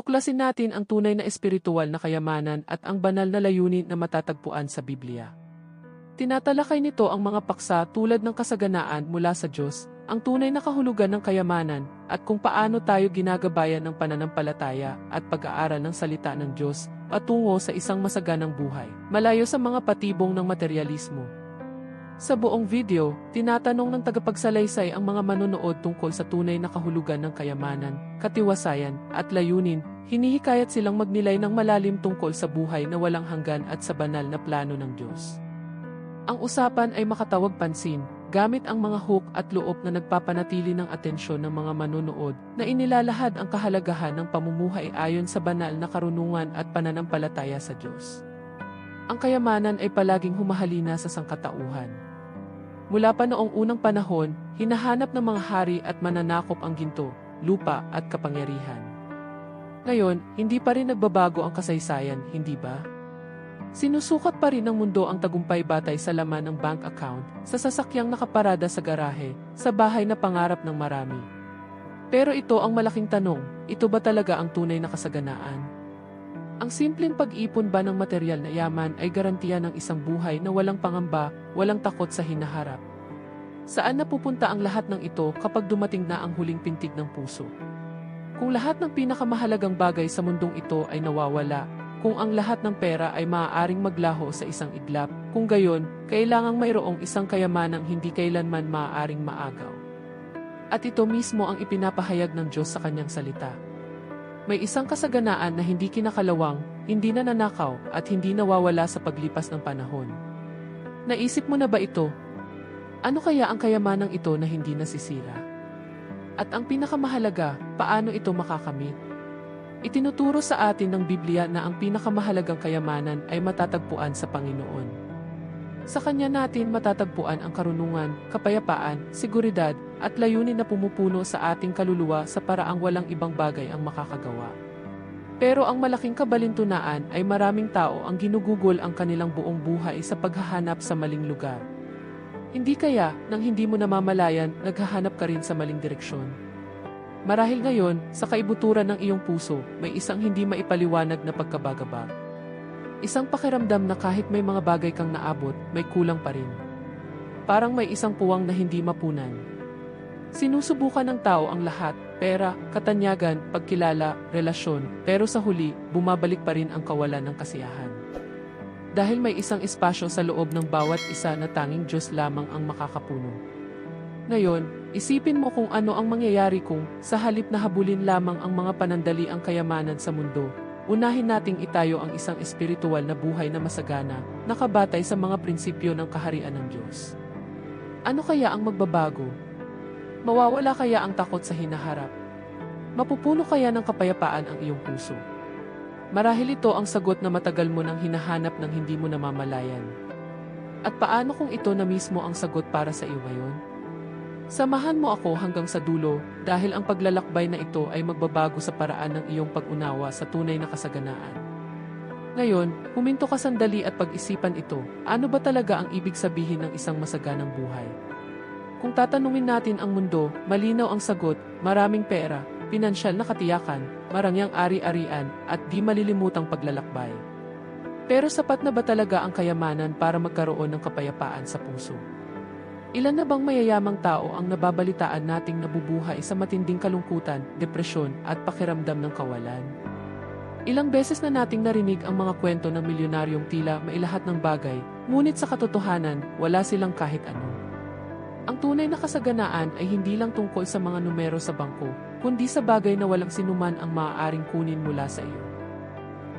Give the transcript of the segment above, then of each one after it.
Tuklasin natin ang tunay na espiritual na kayamanan at ang banal na layunin na matatagpuan sa Biblia. Tinatalakay nito ang mga paksa tulad ng kasaganaan mula sa Diyos, ang tunay na kahulugan ng kayamanan, at kung paano tayo ginagabayan ng pananampalataya at pag-aaral ng salita ng Diyos patungo sa isang masaganang buhay, malayo sa mga patibong ng materialismo. Sa buong video, tinatanong ng tagapagsalaysay ang mga manonood tungkol sa tunay na kahulugan ng kayamanan, katiwasayan, at layunin, hinihikayat silang magnilay ng malalim tungkol sa buhay na walang hanggan at sa banal na plano ng Diyos. Ang usapan ay makatawag pansin, gamit ang mga hook at loob na nagpapanatili ng atensyon ng mga manonood na inilalahad ang kahalagahan ng pamumuhay ayon sa banal na karunungan at pananampalataya sa Diyos. Ang kayamanan ay palaging humahalina sa sangkatauhan. Mula pa noong unang panahon, hinahanap ng mga hari at mananakop ang ginto, lupa at kapangyarihan. Ngayon, hindi pa rin nagbabago ang kasaysayan, hindi ba? Sinusukat pa rin ng mundo ang tagumpay batay sa laman ng bank account, sa sasakyang nakaparada sa garahe, sa bahay na pangarap ng marami. Pero ito ang malaking tanong, ito ba talaga ang tunay na kasaganaan? Ang simpleng pag-ipon ba ng material na yaman ay garantiya ng isang buhay na walang pangamba, walang takot sa hinaharap? Saan napupunta ang lahat ng ito kapag dumating na ang huling pintig ng puso? Kung lahat ng pinakamahalagang bagay sa mundong ito ay nawawala, kung ang lahat ng pera ay maaaring maglaho sa isang iglap, kung gayon, kailangang mayroong isang kayamanang hindi kailanman maaaring maagaw. At ito mismo ang ipinapahayag ng Diyos sa kanyang salita. May isang kasaganaan na hindi kinakalawang, hindi nananakaw, at hindi nawawala sa paglipas ng panahon. Naisip mo na ba ito? Ano kaya ang kayamanang ito na hindi nasisira? At ang pinakamahalaga, paano ito makakamit? Itinuturo sa atin ng Biblia na ang pinakamahalagang kayamanan ay matatagpuan sa Panginoon. Sa Kanya natin matatagpuan ang karunungan, kapayapaan, seguridad, at layunin na pumupuno sa ating kaluluwa sa paraang walang ibang bagay ang makakagawa. Pero ang malaking kabalintunaan ay maraming tao ang ginugugol ang kanilang buong buhay sa paghahanap sa maling lugar. Hindi kaya, nang hindi mo namamalayan, naghahanap ka rin sa maling direksyon. Marahil ngayon, sa kaibuturan ng iyong puso, may isang hindi maipaliwanag na pagkabagabag. Isang pakiramdam na kahit may mga bagay kang naabot, may kulang pa rin. Parang may isang puwang na hindi mapunan. Sinusubukan ng tao ang lahat, pera, katanyagan, pagkilala, relasyon, pero sa huli, bumabalik pa rin ang kawalan ng kasiyahan. Dahil may isang espasyo sa loob ng bawat isa na tanging Diyos lamang ang makakapuno. Ngayon, isipin mo kung ano ang mangyayari kung, sa halip na habulin lamang ang mga panandali ang kayamanan sa mundo, unahin nating itayo ang isang espiritual na buhay na masagana, nakabatay sa mga prinsipyo ng kaharian ng Diyos. Ano kaya ang magbabago? Mawawala kaya ang takot sa hinaharap? Mapupuno kaya ng kapayapaan ang iyong puso? Marahil ito ang sagot na matagal mo nang hinahanap ng hindi mo namamalayan. At paano kung ito na mismo ang sagot para sa iyo ngayon? Samahan mo ako hanggang sa dulo dahil ang paglalakbay na ito ay magbabago sa paraan ng iyong pag-unawa sa tunay na kasaganaan. Ngayon, huminto ka sandali at pag-isipan ito, ano ba talaga ang ibig sabihin ng isang masaganang buhay? Kung tatanungin natin ang mundo, malinaw ang sagot, maraming pera, pinansyal na katiyakan, marangyang ari-arian, at di malilimutang paglalakbay. Pero sapat na ba talaga ang kayamanan para magkaroon ng kapayapaan sa puso? Ilan na bang mayayamang tao ang nababalitaan nating nabubuhay sa matinding kalungkutan, depresyon, at pakiramdam ng kawalan? Ilang beses na nating narinig ang mga kwento ng milyonaryong tila mailahat ng bagay, ngunit sa katotohanan, wala silang kahit ano. Ang tunay na kasaganaan ay hindi lang tungkol sa mga numero sa bangko, kundi sa bagay na walang sinuman ang maaaring kunin mula sa iyo.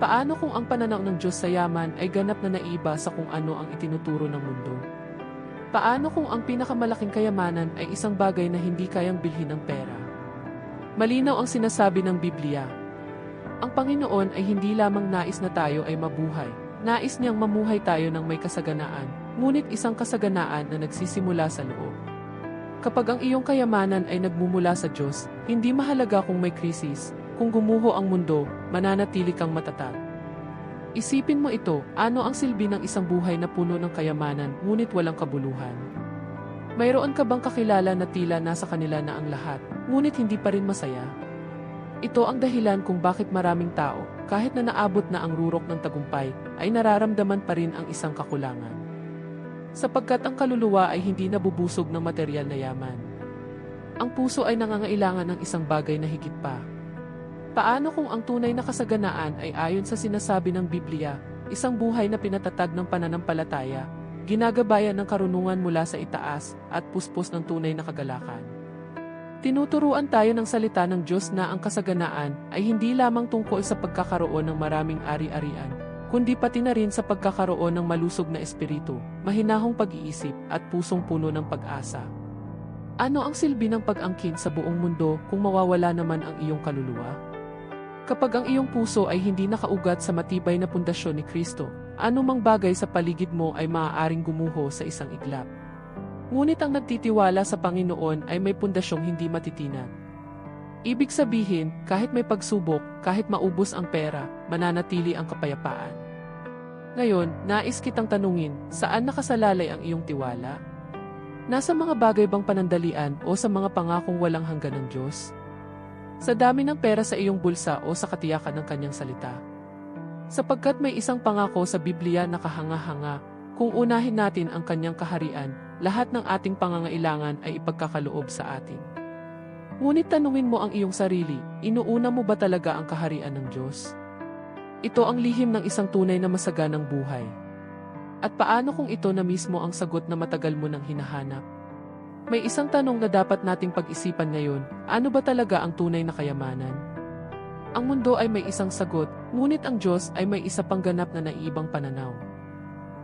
Paano kung ang pananaw ng Diyos sa yaman ay ganap na naiba sa kung ano ang itinuturo ng mundo? Paano kung ang pinakamalaking kayamanan ay isang bagay na hindi kayang bilhin ng pera? Malinaw ang sinasabi ng Biblia. Ang Panginoon ay hindi lamang nais na tayo ay mabuhay. Nais niyang mamuhay tayo ng may kasaganaan, ngunit isang kasaganaan na nagsisimula sa loob. Kapag ang iyong kayamanan ay nagmumula sa Diyos, hindi mahalaga kung may krisis, kung gumuho ang mundo, mananatili kang matatag. Isipin mo ito, ano ang silbi ng isang buhay na puno ng kayamanan ngunit walang kabuluhan? Mayroon ka bang kakilala na tila nasa kanila na ang lahat, ngunit hindi pa rin masaya? Ito ang dahilan kung bakit maraming tao, kahit na naabot na ang rurok ng tagumpay, ay nararamdaman pa rin ang isang kakulangan. Sapagkat ang kaluluwa ay hindi nabubusog ng material na yaman. Ang puso ay nangangailangan ng isang bagay na higit pa. Paano kung ang tunay na kasaganaan ay ayon sa sinasabi ng Biblia, isang buhay na pinatatag ng pananampalataya, ginagabayan ng karunungan mula sa itaas, at puspos ng tunay na kagalakan? Tinuturuan tayo ng salita ng Diyos na ang kasaganaan ay hindi lamang tungkol sa pagkakaroon ng maraming ari-arian, kundi pati na rin sa pagkakaroon ng malusog na espiritu, mahinahong pag-iisip at pusong puno ng pag-asa. Ano ang silbi ng pag-angkin sa buong mundo kung mawawala naman ang iyong kaluluwa? Kapag ang iyong puso ay hindi nakaugat sa matibay na pundasyon ni Kristo, anumang bagay sa paligid mo ay maaaring gumuho sa isang iglap. Ngunit ang nagtitiwala sa Panginoon ay may pundasyong hindi matitinag. Ibig sabihin, kahit may pagsubok, kahit maubos ang pera, mananatili ang kapayapaan. Ngayon, nais kitang tanungin, saan nakasalalay ang iyong tiwala? Nasa mga bagay bang panandalian o sa mga pangakong walang hanggan ng Diyos? Sa dami ng pera sa iyong bulsa o sa katiyakan ng kanyang salita? Sapagkat may isang pangako sa Biblia na kahanga-hanga, kung unahin natin ang kanyang kaharian, lahat ng ating pangangailangan ay ipagkakaloob sa atin. Ngunit tanungin mo ang iyong sarili, inuuna mo ba talaga ang kaharian ng Diyos? Ito ang lihim ng isang tunay na masaganang buhay. At paano kung ito na mismo ang sagot na matagal mo nang hinahanap? May isang tanong na dapat nating pag-isipan ngayon, ano ba talaga ang tunay na kayamanan? Ang mundo ay may isang sagot, ngunit ang Diyos ay may isa pang ganap na naiibang pananaw.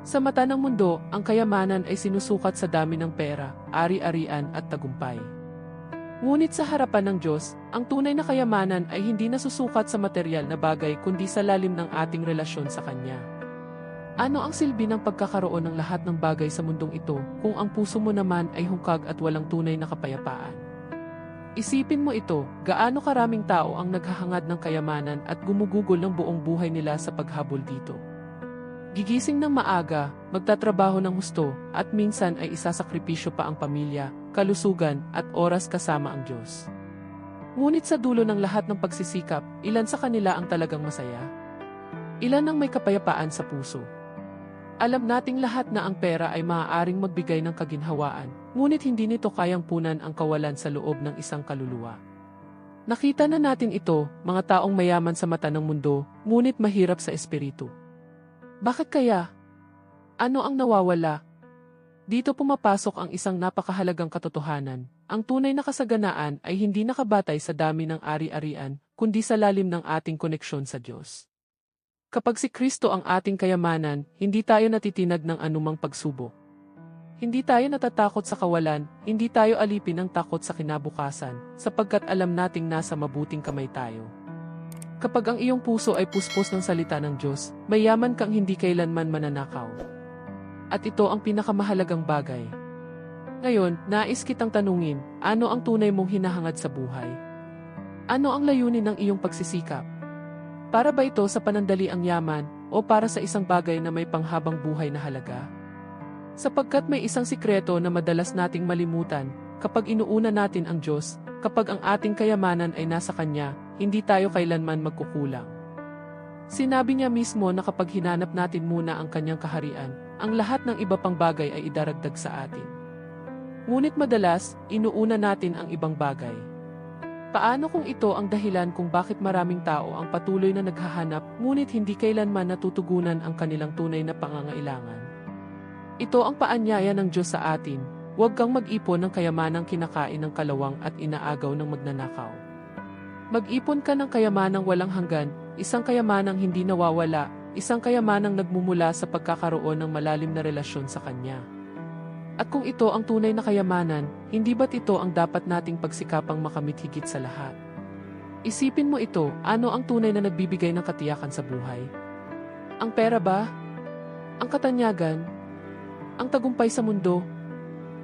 Sa mata ng mundo, ang kayamanan ay sinusukat sa dami ng pera, ari-arian at tagumpay. Ngunit sa harapan ng Diyos, ang tunay na kayamanan ay hindi nasusukat sa material na bagay kundi sa lalim ng ating relasyon sa Kanya. Ano ang silbi ng pagkakaroon ng lahat ng bagay sa mundong ito kung ang puso mo naman ay hungkag at walang tunay na kapayapaan? Isipin mo ito, gaano karaming tao ang naghahangad ng kayamanan at gumugugol ng buong buhay nila sa paghabol dito. Gigising ng maaga, magtatrabaho ng husto, at minsan ay isasakripisyo pa ang pamilya, kalusugan, at oras kasama ang Diyos. Ngunit sa dulo ng lahat ng pagsisikap, ilan sa kanila ang talagang masaya? Ilan ang may kapayapaan sa puso? Alam nating lahat na ang pera ay maaaring magbigay ng kaginhawaan, ngunit hindi nito kayang punan ang kawalan sa loob ng isang kaluluwa. Nakita na natin ito, mga taong mayaman sa mata ng mundo, ngunit mahirap sa espiritu. Bakit kaya? Ano ang nawawala? Dito pumapasok ang isang napakahalagang katotohanan. Ang tunay na kasaganaan ay hindi nakabatay sa dami ng ari-arian, kundi sa lalim ng ating koneksyon sa Diyos. Kapag si Kristo ang ating kayamanan, hindi tayo natitinag ng anumang pagsubok. Hindi tayo natatakot sa kawalan, hindi tayo alipin ng takot sa kinabukasan, sapagkat alam nating nasa mabuting kamay tayo. Kapag ang iyong puso ay puspos ng salita ng Diyos, mayaman kang hindi kailanman mananakaw. At ito ang pinakamahalagang bagay. Ngayon, nais kitang tanungin, ano ang tunay mong hinahangad sa buhay? Ano ang layunin ng iyong pagsisikap? Para ba ito sa panandali ang yaman, o para sa isang bagay na may panghabang buhay na halaga? Sapagkat may isang sikreto na madalas nating malimutan, kapag inuuna natin ang Diyos, kapag ang ating kayamanan ay nasa Kanya, hindi tayo kailanman magkukulang. Sinabi niya mismo na kapag hinanap natin muna ang Kanyang kaharian, ang lahat ng iba pang bagay ay idaragdag sa atin. Ngunit madalas, inuuna natin ang ibang bagay. Paano kung ito ang dahilan kung bakit maraming tao ang patuloy na naghahanap ngunit hindi kailanman natutugunan ang kanilang tunay na pangangailangan? Ito ang paanyaya ng Diyos sa atin, huwag kang mag-ipon ng kayamanang kinakain ng kalawang at inaagaw ng magnanakaw. Mag-ipon ka ng kayamanang walang hanggan, isang kayamanang hindi nawawala, isang kayamanang nagmumula sa pagkakaroon ng malalim na relasyon sa Kanya. At kung ito ang tunay na kayamanan, hindi ba't ito ang dapat nating pagsikapang makamit higit sa lahat? Isipin mo ito, ano ang tunay na nagbibigay ng katiyakan sa buhay? Ang pera ba? Ang katanyagan? Ang tagumpay sa mundo?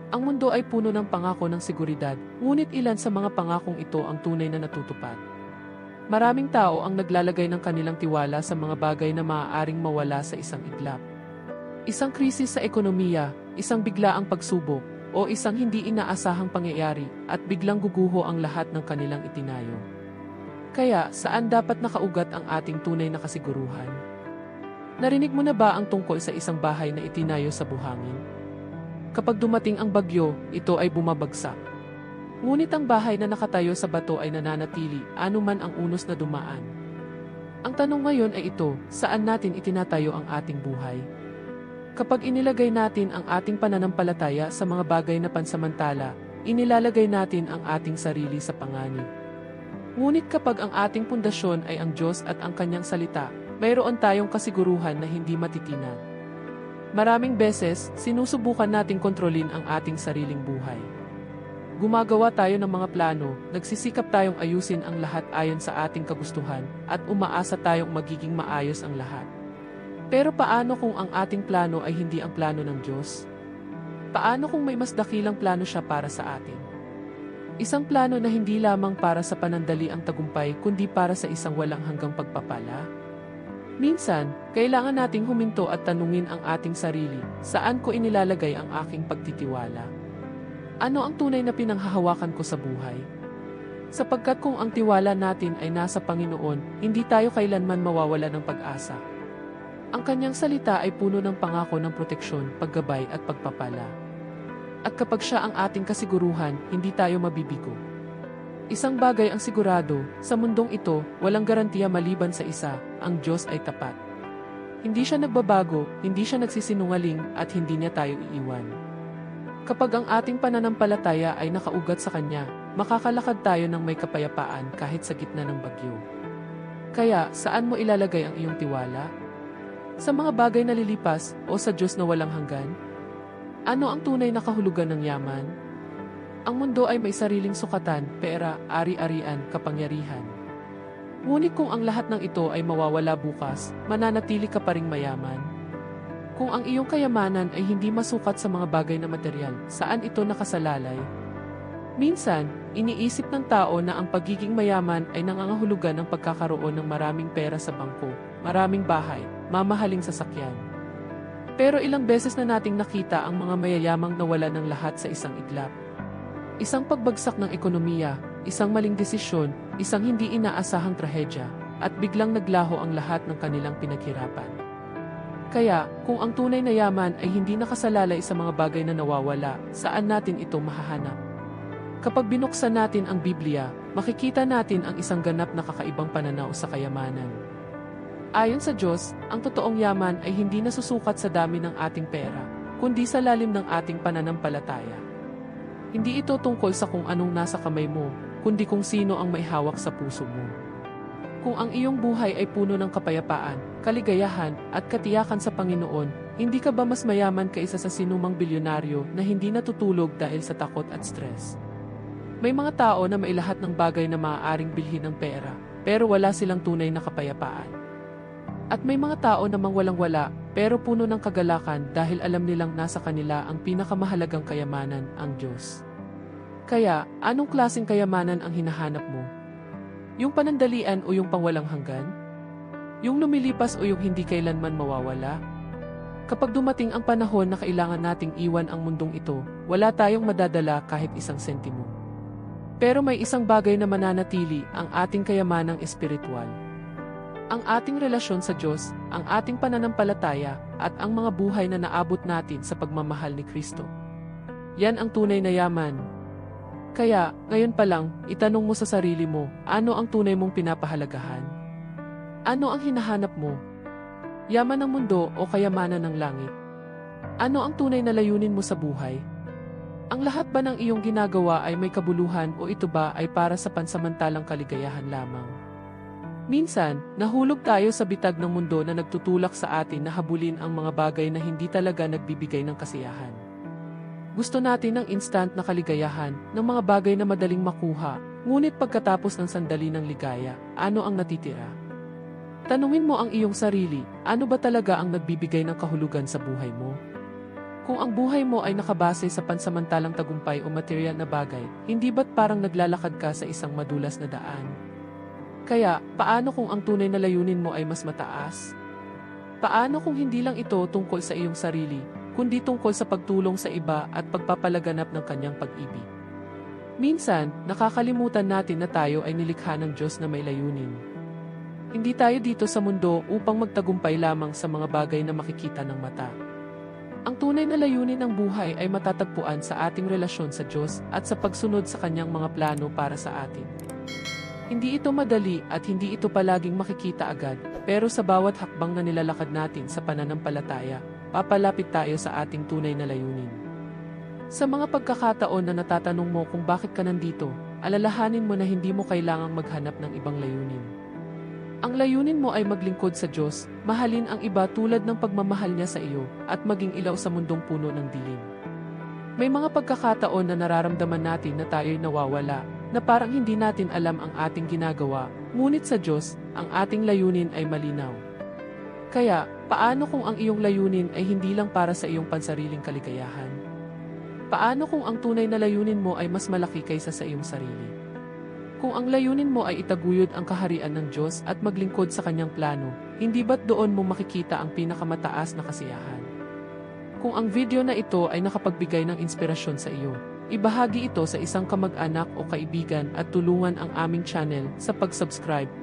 Ang mundo ay puno ng pangako ng seguridad, ngunit ilan sa mga pangakong ito ang tunay na natutupad. Maraming tao ang naglalagay ng kanilang tiwala sa mga bagay na maaaring mawala sa isang iglap. Isang krisis sa ekonomiya, isang biglaang pagsubok, o isang hindi inaasahang pangyayari, at biglang guguho ang lahat ng kanilang itinayo. Kaya, saan dapat nakaugat ang ating tunay na kasiguruhan? Narinig mo na ba ang tungkol sa isang bahay na itinayo sa buhangin? Kapag dumating ang bagyo, ito ay bumabagsak. Ngunit ang bahay na nakatayo sa bato ay nananatili, anuman ang unos na dumaan. Ang tanong ngayon ay ito, saan natin itinatayo ang ating buhay? Kapag inilagay natin ang ating pananampalataya sa mga bagay na pansamantala, inilalagay natin ang ating sarili sa panganib. Ngunit kapag ang ating pundasyon ay ang Diyos at ang kanyang salita, mayroon tayong kasiguruhan na hindi matitinag. Maraming beses, sinusubukan nating kontrolin ang ating sariling buhay. Gumagawa tayo ng mga plano, nagsisikap tayong ayusin ang lahat ayon sa ating kagustuhan, at umaasa tayong magiging maayos ang lahat. Pero paano kung ang ating plano ay hindi ang plano ng Diyos? Paano kung may mas dakilang plano siya para sa atin? Isang plano na hindi lamang para sa panandali ang tagumpay kundi para sa isang walang hanggang pagpapala? Minsan, kailangan nating huminto at tanungin ang ating sarili, saan ko inilalagay ang aking pagtitiwala? Ano ang tunay na pinanghahawakan ko sa buhay? Sapagkat kung ang tiwala natin ay nasa Panginoon, hindi tayo kailanman mawawala ng pag-asa. Ang kanyang salita ay puno ng pangako ng proteksyon, paggabay at pagpapala. At kapag siya ang ating kasiguruhan, hindi tayo mabibigo. Isang bagay ang sigurado, sa mundong ito, walang garantiya maliban sa isa, ang Diyos ay tapat. Hindi siya nagbabago, hindi siya nagsisinungaling, at hindi niya tayo iiwan. Kapag ang ating pananampalataya ay nakaugat sa Kanya, makakalakad tayo ng may kapayapaan kahit sa gitna ng bagyo. Kaya, saan mo ilalagay ang iyong tiwala? Sa mga bagay na lilipas o sa Diyos na walang hanggan? Ano ang tunay na kahulugan ng yaman? Ang mundo ay may sariling sukatan, pera, ari-arian, kapangyarihan. Ngunit kung ang lahat ng ito ay mawawala bukas, mananatili ka pa ring mayaman. Kung ang iyong kayamanan ay hindi masukat sa mga bagay na material, saan ito nakasalalay? Minsan, iniisip ng tao na ang pagiging mayaman ay nangangahulugan ng pagkakaroon ng maraming pera sa bangko, maraming bahay, mamahaling sasakyan. Pero ilang beses na nating nakita ang mga mayayamang nawala ng lahat sa isang iglap. Isang pagbagsak ng ekonomiya, isang maling desisyon, isang hindi inaasahang trahedya, at biglang naglaho ang lahat ng kanilang pinaghirapan. Kaya, kung ang tunay na yaman ay hindi nakasalalay sa mga bagay na nawawala, saan natin ito mahahanap? Kapag binuksan natin ang Biblia, makikita natin ang isang ganap na kakaibang pananaw sa kayamanan. Ayon sa Diyos, ang totoong yaman ay hindi nasusukat sa dami ng ating pera, kundi sa lalim ng ating pananampalataya. Hindi ito tungkol sa kung anong nasa kamay mo, kundi kung sino ang may hawak sa puso mo. Kung ang iyong buhay ay puno ng kapayapaan, kaligayahan, at katiyakan sa Panginoon, hindi ka ba mas mayaman kaysa sa sinumang bilyonaryo na hindi natutulog dahil sa takot at stress? May mga tao na may lahat ng bagay na maaaring bilhin ng pera, pero wala silang tunay na kapayapaan. At may mga tao namang walang-wala, pero puno ng kagalakan dahil alam nilang nasa kanila ang pinakamahalagang kayamanan, ang Diyos. Kaya, anong klaseng kayamanan ang hinahanap mo? Yung panandalian o yung pangwalang hanggan? Yung lumilipas o yung hindi kailanman mawawala? Kapag dumating ang panahon na kailangan nating iwan ang mundong ito, wala tayong madadala kahit isang sentimo. Pero may isang bagay na mananatili, ang ating kayamanang espiritual. Ang ating relasyon sa Diyos, ang ating pananampalataya, at ang mga buhay na naabot natin sa pagmamahal ni Kristo. Yan ang tunay na yaman. Kaya, ngayon pa lang, itanong mo sa sarili mo, ano ang tunay mong pinapahalagahan? Ano ang hinahanap mo? Yaman ng mundo o kayamanan ng langit? Ano ang tunay na layunin mo sa buhay? Ang lahat ba ng iyong ginagawa ay may kabuluhan o ito ba ay para sa pansamantalang kaligayahan lamang? Minsan, nahulog tayo sa bitag ng mundo na nagtutulak sa atin na habulin ang mga bagay na hindi talaga nagbibigay ng kasiyahan. Gusto natin ng instant na kaligayahan, ng mga bagay na madaling makuha, ngunit pagkatapos ng sandali ng ligaya, ano ang natitira? Tanungin mo ang iyong sarili, ano ba talaga ang nagbibigay ng kahulugan sa buhay mo? Kung ang buhay mo ay nakabase sa pansamantalang tagumpay o material na bagay, hindi ba't parang naglalakad ka sa isang madulas na daan? Kaya, paano kung ang tunay na layunin mo ay mas mataas? Paano kung hindi lang ito tungkol sa iyong sarili, kundi tungkol sa pagtulong sa iba at pagpapalaganap ng kanyang pag-ibig? Minsan, nakakalimutan natin na tayo ay nilikha ng Diyos na may layunin. Hindi tayo dito sa mundo upang magtagumpay lamang sa mga bagay na makikita ng mata. Ang tunay na layunin ng buhay ay matatagpuan sa ating relasyon sa Diyos at sa pagsunod sa Kanyang mga plano para sa atin. Hindi ito madali at hindi ito palaging makikita agad, pero sa bawat hakbang na nilalakad natin sa pananampalataya, papalapit tayo sa ating tunay na layunin. Sa mga pagkakataon na natatanong mo kung bakit ka nandito, alalahanin mo na hindi mo kailangang maghanap ng ibang layunin. Ang layunin mo ay maglingkod sa Diyos, mahalin ang iba tulad ng pagmamahal niya sa iyo, at maging ilaw sa mundong puno ng dilim. May mga pagkakataon na nararamdaman natin na tayo'y nawawala, na parang hindi natin alam ang ating ginagawa, ngunit sa Diyos, ang ating layunin ay malinaw. Kaya, paano kung ang iyong layunin ay hindi lang para sa iyong pansariling kaligayahan? Paano kung ang tunay na layunin mo ay mas malaki kaysa sa iyong sarili? Kung ang layunin mo ay itaguyod ang kaharian ng Diyos at maglingkod sa kanyang plano, hindi ba't doon mo makikita ang pinakamataas na kasiyahan? Kung ang video na ito ay nakapagbigay ng inspirasyon sa iyo, ibahagi ito sa isang kamag-anak o kaibigan at tulungan ang aming channel sa pag-subscribe